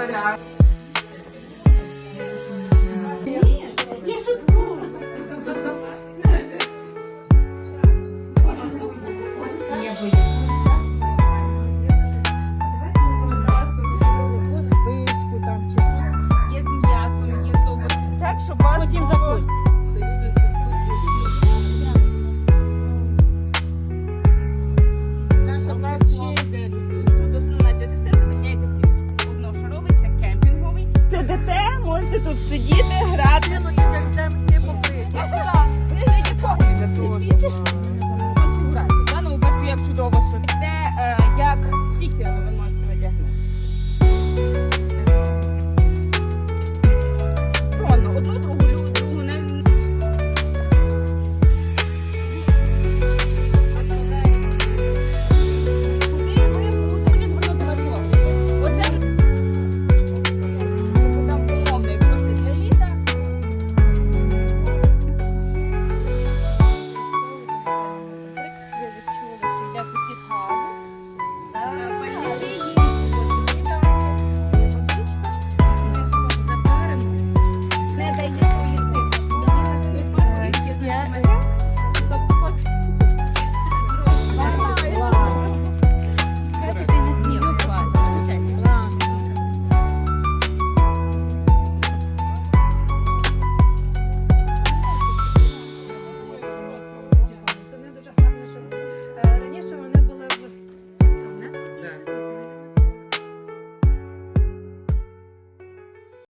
варіант. Я шуткую. По списку тут сидіти. Instagram.